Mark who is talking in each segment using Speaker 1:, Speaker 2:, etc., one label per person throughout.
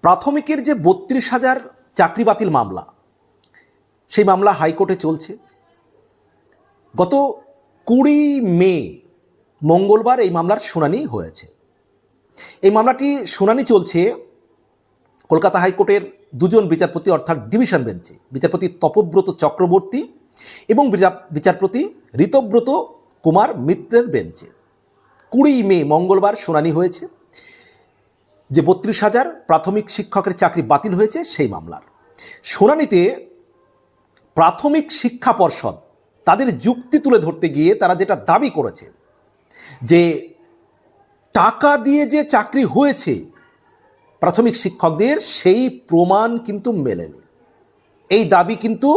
Speaker 1: প্রাথমিকের যে বত্রিশ হাজার চাকরি বাতিল মামলা, সেই মামলা হাইকোর্টে চলছে। গত কুড়ি মে মঙ্গলবার এই মামলার শুনানি হয়েছে। এই মামলাটি শুনানি চলছে কলকাতা হাইকোর্টের দুজন বিচারপতি, অর্থাৎ ডিভিশন বেঞ্চে, বিচারপতি তপব্রত চক্রবর্তী এবং বিচা- বিচারপতি ঋতব্রত কুমার মিত্রের বেঞ্চে। কুড়ি মে মঙ্গলবার শুনানি হয়েছে। যে বত্রিশ হাজার প্রাথমিক শিক্ষকের চাকরি বাতিল হয়েছে সেই মামলার। শুনানিতে প্রাথমিক শিক্ষা পর্ষদ তাদের যুক্তি তুলে ধরতে গিয়ে তারা যেটা দাবি করেছে, যে টাকা দিয়ে যে চাকরি হয়েছে প্রাথমিক শিক্ষকদের, সেই প্রমাণ কিন্তু মেলেনি। এই দাবি কিন্তু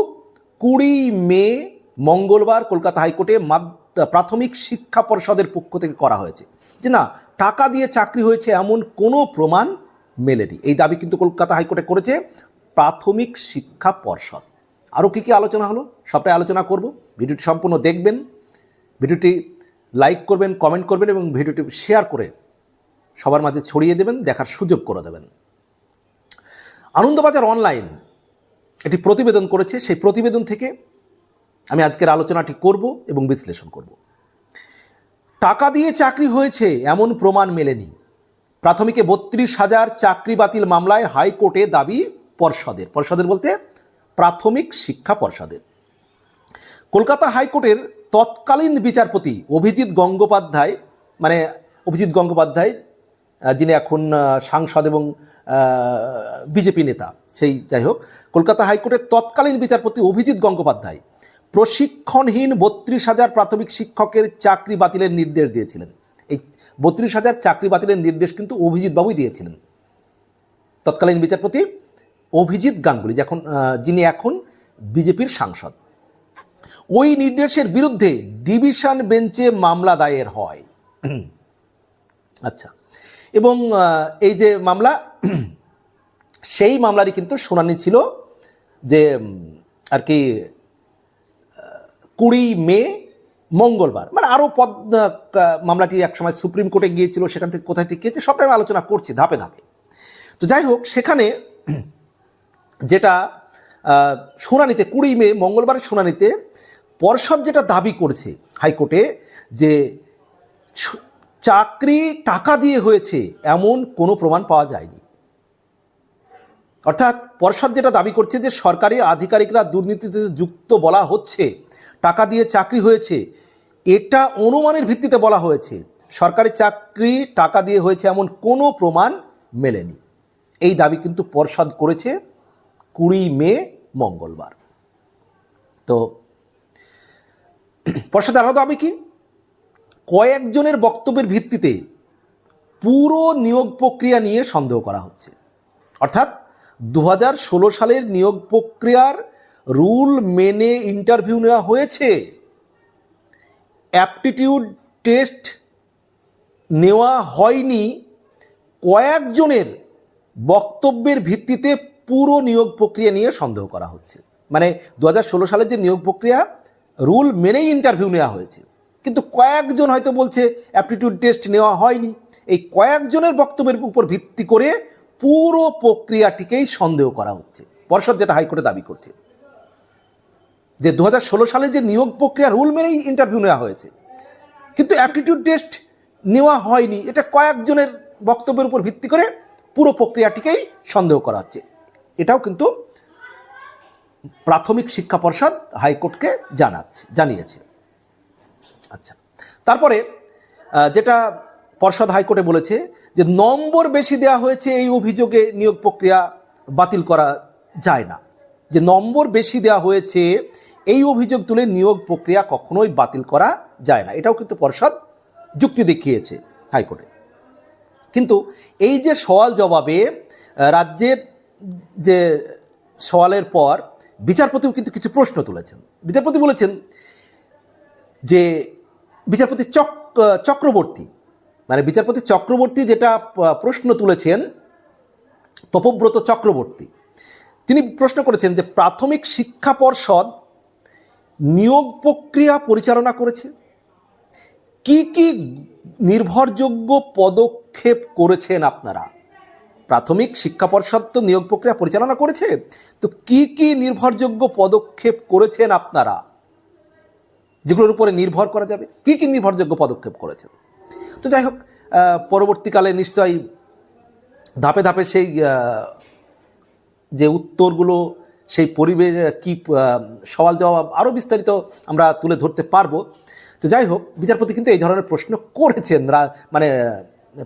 Speaker 1: কুড়ি মে মঙ্গলবার কলকাতা হাইকোর্টে প্রাথমিক শিক্ষা পর্ষদের পক্ষ থেকে করা হয়েছে। যে না, টাকা দিয়ে চাকরি হয়েছে এমন কোনো প্রমাণ মেলেনি। এই দাবি কিন্তু কলকাতা হাইকোর্টে করেছে প্রাথমিক শিক্ষা পর্ষদ। আরও কী কী আলোচনা হলো সবটাই আলোচনা করব। ভিডিওটি সম্পূর্ণ দেখবেন, ভিডিওটি লাইক করবেন, কমেন্ট করবেন এবং ভিডিওটি শেয়ার করে সবার মাঝে ছড়িয়ে দেবেন, দেখার সুযোগ করে দেবেন। আনন্দবাজার অনলাইন এটি প্রতিবেদন করেছে। সেই প্রতিবেদন থেকে আমি আজকের আলোচনাটি করব এবং বিশ্লেষণ করব। টাকা দিয়ে চাকরি হয়েছে, এমন প্রমাণ মেলেনি। প্রাথমিকে বত্রিশ হাজার চাকরি বাতিল মামলায় হাইকোর্টে দাবি পর্ষদের। পর্ষদের বলতে প্রাথমিক শিক্ষা পর্ষদের। কলকাতা হাইকোর্টের তৎকালীন বিচারপতি অভিজিৎ গঙ্গোপাধ্যায় মানে অভিজিৎ গঙ্গোপাধ্যায় যিনি এখন সাংসদ এবং বিজেপি নেতা, সেই যাই হোক, কলকাতা হাইকোর্টের তৎকালীন বিচারপতি অভিজিৎ গঙ্গোপাধ্যায় প্রশিক্ষণহীন বত্রিশ হাজার প্রাথমিক শিক্ষকের চাকরি বাতিলের নির্দেশ দিয়েছিলেন। এই বত্রিশ হাজার চাকরি বাতিলের নির্দেশ কিন্তু অভিজিৎ বাবুই দিয়েছিলেন। তৎকালীন বিচারপতি অভিজিৎ গাঙ্গুলি, যখন যিনি এখন বিজেপির সাংসদ। ওই নির্দেশের বিরুদ্ধে ডিভিশন বেঞ্চে মামলা দায়ের হয়। আচ্ছা এবং এই যে মামলা, সেই মামলারই কিন্তু শুনানি ছিল যে আর কি কুড়ি মে মঙ্গলবার। মানে আরও পদ মামলাটি একসময় সুপ্রিম কোর্টে গিয়েছিল, সেখান থেকে কোথায় থেকে গিয়েছে সবটাই আমি আলোচনা করছি ধাপে ধাপে। তো যাই হোক, সেখানে যেটা শুনানিতে, কুড়ি মে মঙ্গলবারের শুনানিতে পর্ষদ যেটা দাবি করেছে হাইকোর্টে যে চাকরি টাকা দিয়ে হয়েছে, এমন কোনো প্রমাণ পাওয়া যায়নি। অর্থাৎ পর্ষদ যেটা দাবি করছে যে সরকারি আধিকারিকরা দুর্নীতিতে যুক্ত বলা হচ্ছে, টাকা দিয়ে চাকরি হয়েছে, এটা অনুমানের ভিত্তিতে বলা হয়েছে। সরকারি চাকরি টাকা দিয়ে হয়েছে এমন কোনো প্রমাণ মেলেনি। এই দাবি কিন্তু পর্ষদ করেছে কুড়ি মে মঙ্গলবার। তো পর্ষদ আরও দাবি কি? কয়েকজনের বক্তব্যের ভিত্তিতে পুরো নিয়োগ প্রক্রিয়া নিয়ে সন্দেহ করা হচ্ছে। অর্থাৎ দু সালের নিয়োগ প্রক্রিয়ার রুল মেনে ইন্টারভিউ নেওয়া হয়েছে। অ্যাপটিটিউড টেস্ট নেওয়া হয়নি। কয়েকজনের বক্তব্যের ভিত্তিতে পুরো নিয়োগ প্রক্রিয়া নিয়ে সন্দেহ করা হচ্ছে। মানে দু সালের যে নিয়োগ প্রক্রিয়া, রুল মেনেই ইন্টারভিউ নেওয়া হয়েছে। কিন্তু কয়েকজন হয়তো বলছে, অ্যাপটিটিউড টেস্ট নেওয়া হয়নি। এই কয়েকজনের বক্তব্যের উপর ভিত্তি করে পুরো প্রক্রিয়াটিকেই সন্দেহ করা হচ্ছে। পর্ষদ যেটা হাইকোর্টে দাবি করছে। যে দু হাজার ষোলো সালে যে নিয়োগ প্রক্রিয়া রুল মেনেই ইন্টারভিউ নেওয়া হয়েছে। কিন্তু অ্যাপটিটিউড টেস্ট নেওয়া হয়নি। এটা কয়েকজনের বক্তব্যের উপর ভিত্তি করে পুরো প্রক্রিয়াটিকেই সন্দেহ করা হচ্ছে। এটাও কিন্তু প্রাথমিক শিক্ষা পর্ষদ হাইকোর্টকে জানাচ্ছে, জানিয়েছে। আচ্ছা। তারপরে যেটা পর্ষদ হাইকোর্টে বলেছে যে নম্বর বেশি দেওয়া হয়েছে এই অভিযোগে নিয়োগ প্রক্রিয়া বাতিল করা যায় না। যে নম্বর বেশি দেওয়া হয়েছে এই অভিযোগ তুলে নিয়োগ প্রক্রিয়া কখনোই বাতিল করা যায় না। এটাও কিন্তু পর্ষদ যুক্তি দেখিয়েছে হাইকোর্টে। কিন্তু এই যে সওয়াল জবাবে রাজ্যের যে সওয়ালের পর বিচারপতিও কিন্তু কিছু প্রশ্ন তুলেছেন। বিচারপতি বলেছেন যে বিচারপতি চক চক্রবর্তী মানে বিচারপতি চক্রবর্তী যেটা প্রশ্ন তুলেছেন, তপব্রত চক্রবর্তী, তিনি প্রশ্ন করেছেন যে প্রাথমিক শিক্ষা পর্ষদ নিয়োগ প্রক্রিয়া পরিচালনা করেছে? কি কি নির্ভরযোগ্য পদক্ষেপ করেছেন আপনারা? প্রাথমিক শিক্ষা পর্ষদ তো নিয়োগ প্রক্রিয়া পরিচালনা করেছে, তো কি কি নির্ভরযোগ্য পদক্ষেপ করেছেন আপনারা? যেগুলোর উপরে নির্ভর করা যাবে। কি কি নির্ভরযোগ্য পদক্ষেপ করেছেন? তো যাই হোক পরবর্তীকালে নিশ্চয়ই ধাপে ধাপে সেই যে উত্তরগুলো, সেই পরিবেশ কি সওয়াল জবাব আরও বিস্তারিত আমরা তুলে ধরতে পারব। তো যাই হোক, বিচারপতি কিন্তু এই ধরনের প্রশ্ন করেছেন রা- মানে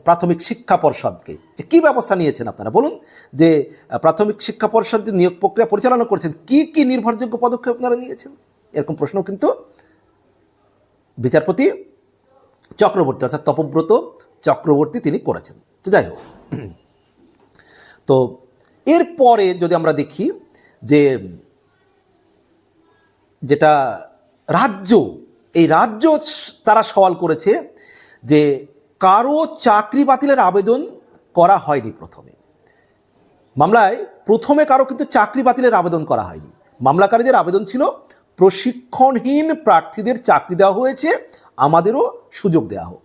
Speaker 1: প্রাথমিক শিক্ষা পর্ষদকে। কী ব্যবস্থা নিয়েছেন আপনারা? বলুন যে প্রাথমিক শিক্ষা পর্ষদ যে নিয়োগ প্রক্রিয়া পরিচালনা করছেন, কি কি নির্ভরযোগ্য পদক্ষেপ আপনারা নিয়েছেন? এরকম প্রশ্ন কিন্তু বিচারপতি চক্রবর্তী, অর্থাৎ তপব্রত চক্রবর্তী তিনি করেছেন। তো যাই হোক, তো এরপরে যদি আমরা দেখি যে যেটা রাজ্য, এই রাজ্য তারা সওয়াল করেছে যে কারও চাকরি বাতিলের আবেদন করা হয়নি প্রথমে। মামলায় প্রথমে কারও কিন্তু চাকরি বাতিলের আবেদন করা হয়নি। মামলাকারীদের আবেদন ছিল প্রশিক্ষণহীন প্রার্থীদের চাকরি দেওয়া হয়েছে, আমাদেরও সুযোগ দেওয়া হোক।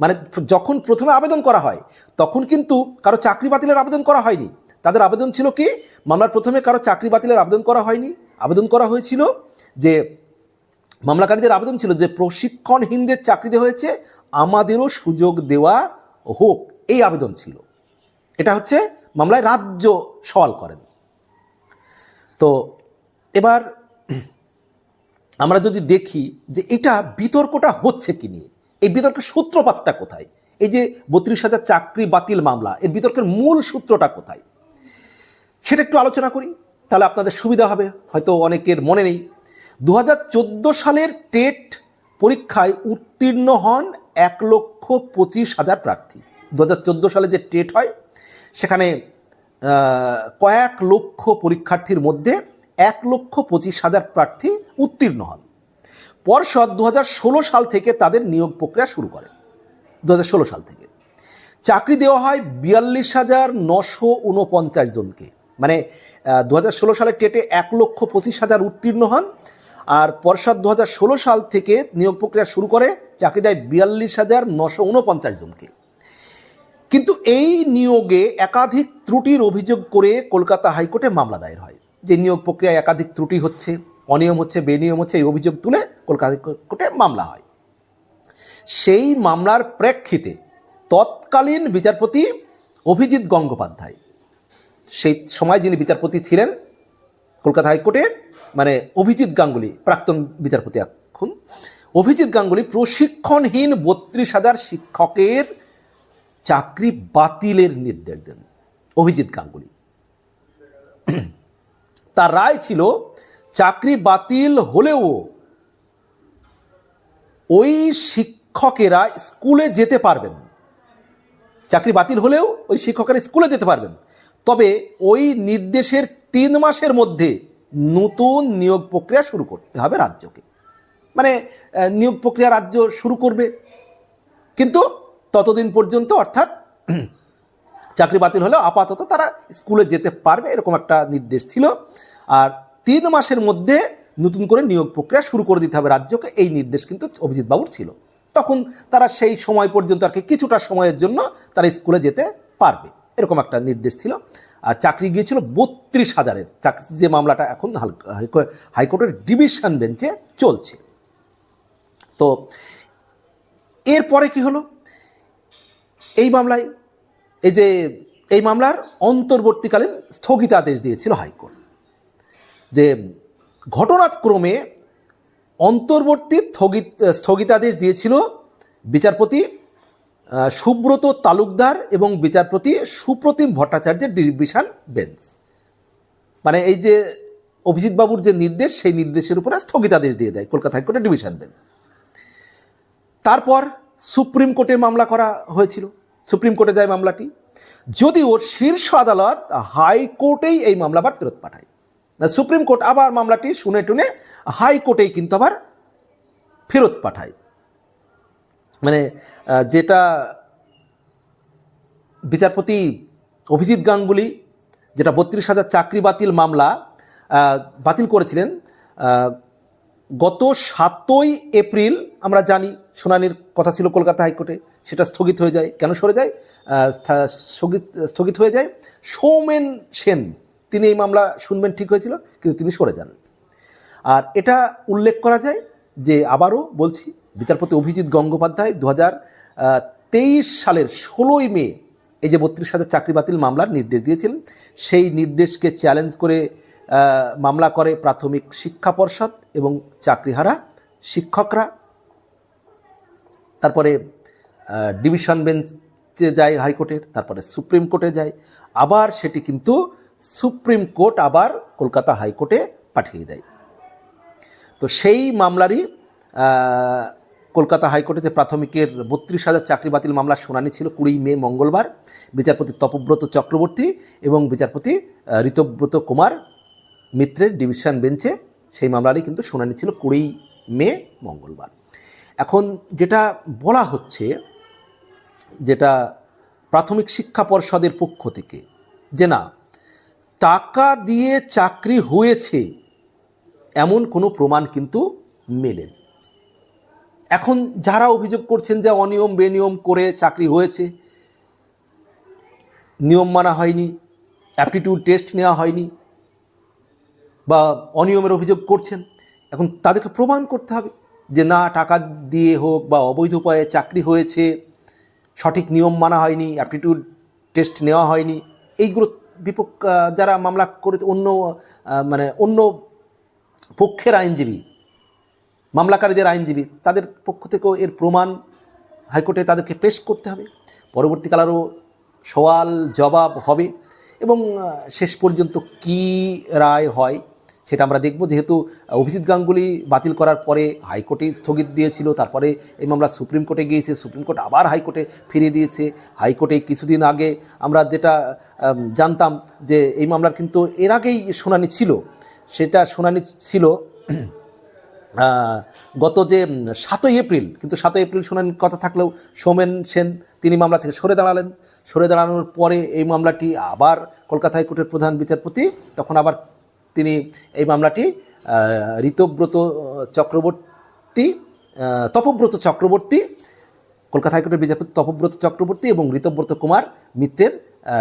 Speaker 1: মানে যখন প্রথমে আবেদন করা হয়, তখন কিন্তু কারও চাকরি বাতিলের আবেদন করা হয়নি। তাদের আবেদন ছিল কি? মামলার প্রথমে কারও চাকরি বাতিলের আবেদন করা হয়নি। আবেদন করা হয়েছিল যে, মামলাকারীদের আবেদন ছিল যে প্রশিক্ষণহীনদের চাকরি দেওয়া হয়েছে, আমাদেরও সুযোগ দেওয়া হোক। এই আবেদন ছিল। এটা হচ্ছে মামলায় রাজ্য সওয়াল করেন। তো এবার আমরা যদি দেখি যে এটা বিতর্কটা হচ্ছে কি নিয়ে? এই বিতর্কের সূত্রপাতটা কোথায়? এই যে বত্রিশ হাজার চাকরি বাতিল মামলা, এর বিতর্কের মূল সূত্রটা কোথায়? সেটা একটু আলোচনা করি, তাহলে আপনাদের সুবিধা হবে, হয়তো অনেকের মনে নেই। দু হাজার চোদ্দ সালের টেট পরীক্ষায় উত্তীর্ণ হন এক লক্ষ পঁচিশ হাজার প্রার্থী। দু হাজার চোদ্দ সালে যে টেট হয়, সেখানে কয়েক লক্ষ পরীক্ষার্থীর মধ্যে এক লক্ষ পঁচিশ হাজার প্রার্থী উত্তীর্ণ হন। পর্ষদ দু হাজার ষোলো সাল থেকে তাদের নিয়োগ প্রক্রিয়া শুরু করে। দু হাজার ষোলো সাল থেকে। চাকরি দেওয়া হয় বিয়াল্লিশ হাজার নশো উনপঞ্চাশ জনকে। মানে দু হাজার ষোলো সালে টেটে এক লক্ষ পঁচিশ হাজার উত্তীর্ণ হন আর পর্ষদ দু হাজার ষোলো সাল থেকে নিয়োগ প্রক্রিয়া শুরু করে, চাকরি দেয় বিয়াল্লিশ হাজার নশো উনপঞ্চাশ জনকে। কিন্তু এই নিয়োগে একাধিক ত্রুটির অভিযোগ করে কলকাতা হাইকোর্টে মামলা দায়ের হয়। যে নিয়োগ প্রক্রিয়ায় একাধিক ত্রুটি হচ্ছে অনিয়ম হচ্ছে, বেনিয়ম হচ্ছে, এই অভিযোগ তুলে কলকাতা কোর্টে মামলা হয়। সেই মামলার প্রেক্ষিতে তৎকালীন বিচারপতি অভিজিৎ গঙ্গোপাধ্যায়, সেই সময় যিনি বিচারপতি ছিলেন, কলকাতা হাইকোর্টে মানে অভিজিৎ গাঙ্গুলি, প্রাক্তন বিচারপতি এখন, অভিজিৎ গাঙ্গুলি প্রশিক্ষণহীন বত্রিশ হাজার শিক্ষকের চাকরি বাতিলের নির্দেশ দেন অভিজিৎ গাঙ্গুলি। তার রায় ছিল চাকরি বাতিল হলেও ওই শিক্ষকেরা স্কুলে যেতে পারবেন। চাকরি বাতিল হলেও ওই শিক্ষকেরা স্কুলে যেতে পারবেন। তবে ওই নির্দেশের তিন মাসের মধ্যে নতুন নিয়োগ প্রক্রিয়া শুরু করতে হবে রাজ্যকে। মানে নিয়োগ প্রক্রিয়া রাজ্য শুরু করবে। কিন্তু ততদিন পর্যন্ত অর্থাৎ চাকরি বাতিল হলেও আপাতত তারা স্কুলে যেতে পারবে এরকম একটা নির্দেশ ছিল। আর তিন মাসের মধ্যে নতুন করে নিয়োগ প্রক্রিয়া শুরু করে দিতে হবে রাজ্যকে। এই নির্দেশ কিন্তু অভিজিৎ বাবুর ছিল। তখন তারা সেই সময় পর্যন্ত আর কি কিছুটা সময়ের জন্য তারা স্কুলে যেতে পারবে। এরকম একটা নির্দেশ ছিল। আর চাকরি গিয়েছিল বত্রিশ হাজারের। চাকরি যে মামলাটা এখন হাইকোর্টের ডিভিশন বেঞ্চে চলছে। তো এরপরে কি হলো? এই মামলায়, এই যে, এই মামলার অন্তর্বর্তীকালীন স্থগিতাদেশ দিয়েছিল হাইকোর্ট। যে ঘটনাক্রমে অন্তর্বর্তী স্থগিত, স্থগিতাদেশ দিয়েছিল বিচারপতি সুব্রত তালুকদার এবং বিচারপতি সুপ্রতিম ভট্টাচার্যের ডিভিশন বেঞ্চ। মানে এই যে অভিজিৎ বাবুর যে নির্দেশ, সেই নির্দেশের উপরে স্থগিতাদেশ দিয়ে দেয় কলকাতা হাইকোর্টের ডিভিশন বেঞ্চ। তারপর সুপ্রিম কোর্টে মামলা করা হয়েছিল। সুপ্রিম কোর্টে যায় মামলাটি। যদিও শীর্ষ আদালত হাইকোর্টেই এই মামলা আবার ফেরত পাঠায়। সুপ্রিম কোর্ট আবার মামলাটি শুনে টুনে হাইকোর্টেই কিন্তু আবার ফেরত পাঠায়। মানে যেটা বিচারপতি অভিজিৎ গাঙ্গুলি যেটা বত্রিশ হাজার চাকরি বাতিল মামলা বাতিল করেছিলেন গত সাতই এপ্রিল আমরা জানি শুনানির কথা ছিল কলকাতা হাইকোর্টে, সেটা স্থগিত হয়ে যায়। কেন সরে যায়? স্থগিত স্থগিত হয়ে যায়। সৌমেন সেন তিনি এই মামলা শুনবেন ঠিক হয়েছিল, কিন্তু তিনি সরে যান। আর এটা উল্লেখ করা যায় যে আবারও বলছি, বিচারপতি অভিজিৎ গঙ্গোপাধ্যায় দু তেইশ সালের ষোলোই মে এই যে বত্রিশ হাজার চাকরি বাতিল মামলার নির্দেশ দিয়েছিলেন সেই নির্দেশকে চ্যালেঞ্জ করে মামলা করে প্রাথমিক শিক্ষা পর্ষদ এবং চাকরিহারা শিক্ষকরা। তারপরে ডিভিশন বেঞ্চে যায় হাইকোর্টের, তারপরে সুপ্রিম কোর্টে যায়। আবার সেটি কিন্তু সুপ্রিম কোর্ট আবার কলকাতা হাইকোর্টে পাঠিয়ে দেয়। তো সেই মামলারই কলকাতা হাইকোর্টে যে প্রাথমিকের বত্রিশ হাজার চাকরি বাতিল মামলার শুনানি ছিল কুড়ি মে মঙ্গলবার। বিচারপতি তপব্রত চক্রবর্তী এবং বিচারপতি ঋতব্রত কুমার মিত্রের ডিভিশন বেঞ্চে সেই মামলারই কিন্তু শুনানি ছিল কুড়ি মে মঙ্গলবার। এখন যেটা বলা হচ্ছে, যেটা প্রাথমিক শিক্ষা পর্ষদের পক্ষ থেকে যে না টাকা দিয়ে চাকরি হয়েছে, এমন কোনো প্রমাণ কিন্তু মেলেনি। এখন যারা অভিযোগ করছেন যে অনিয়ম বেনিয়ম করে চাকরি হয়েছে, নিয়ম মানা হয়নি অ্যাপটিটিউড টেস্ট নেওয়া হয়নি, বা অনিয়মের অভিযোগ করছেন, এখন তাদেরকে প্রমাণ করতে হবে যে না, টাকা দিয়ে হোক বা অবৈধ উপায়ে চাকরি হয়েছে, সঠিক নিয়ম মানা হয়নি অ্যাপটিটিউড টেস্ট নেওয়া হয়নি, এইগুলো বিপক্ষ যারা মামলা করে অন্য মানে অন্য পক্ষের আইনজীবী, মামলাকারীদের আইনজীবী, তাদের পক্ষ থেকেও এর প্রমাণ হাইকোর্টে তাদেরকে পেশ করতে হবে। পরবর্তীকালেরও সওয়াল, জবাব হবে এবং শেষ পর্যন্ত কি রায় হয় সেটা আমরা দেখব। যেহেতু অভিজিৎ গাঙ্গুলি বাতিল করার পরে হাইকোর্টে স্থগিত দিয়েছিল, তারপরে এই মামলা সুপ্রিম কোর্টে গিয়েছে, সুপ্রিম কোর্ট আবার হাইকোর্টে ফিরিয়ে দিয়েছে। হাইকোর্টে কিছুদিন আগে আমরা যেটা জানতাম যে এই মামলার কিন্তু এর আগেই শুনানি ছিল। সেটা শুনানি ছিল গত যে সাতই এপ্রিল, কিন্তু সাতই এপ্রিল শুনানির কথা থাকলেও সোমেন সেন তিনি মামলা থেকে সরে দাঁড়ালেন। সরে দাঁড়ানোর পরে এই মামলাটি আবার কলকাতা হাইকোর্টের প্রধান বিচারপতি, তখন আবার তিনি এই মামলাটি ঋতব্রত চক্রবর্তী তপব্রত চক্রবর্তী, কলকাতা হাইকোর্টের বিচারপতি তপব্রত চক্রবর্তী এবং ঋতব্রত কুমার মিত্রের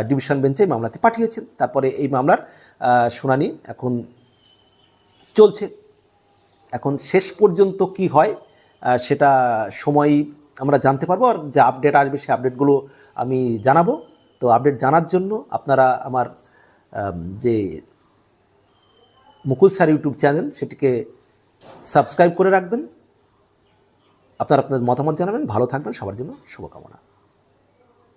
Speaker 1: ডিভিশন বেঞ্চে এই মামলাটি পাঠিয়েছেন। তারপরে এই মামলার শুনানি এখন চলছে। এখন শেষ পর্যন্ত কি হয় সেটা সময় আমরা জানতে পারব আর যে আপডেট আসবে সেই আপডেটগুলো আমি জানাব। তো আপডেট জানার জন্য আপনারা আমার যে মুকুল স্যার ইউটিউব চ্যানেল, সেটিকে সাবস্ক্রাইব করে রাখবেন। আপনার আপনার মতামত জানাবেন। ভালো থাকবেন। সবার জন্য শুভকামনা।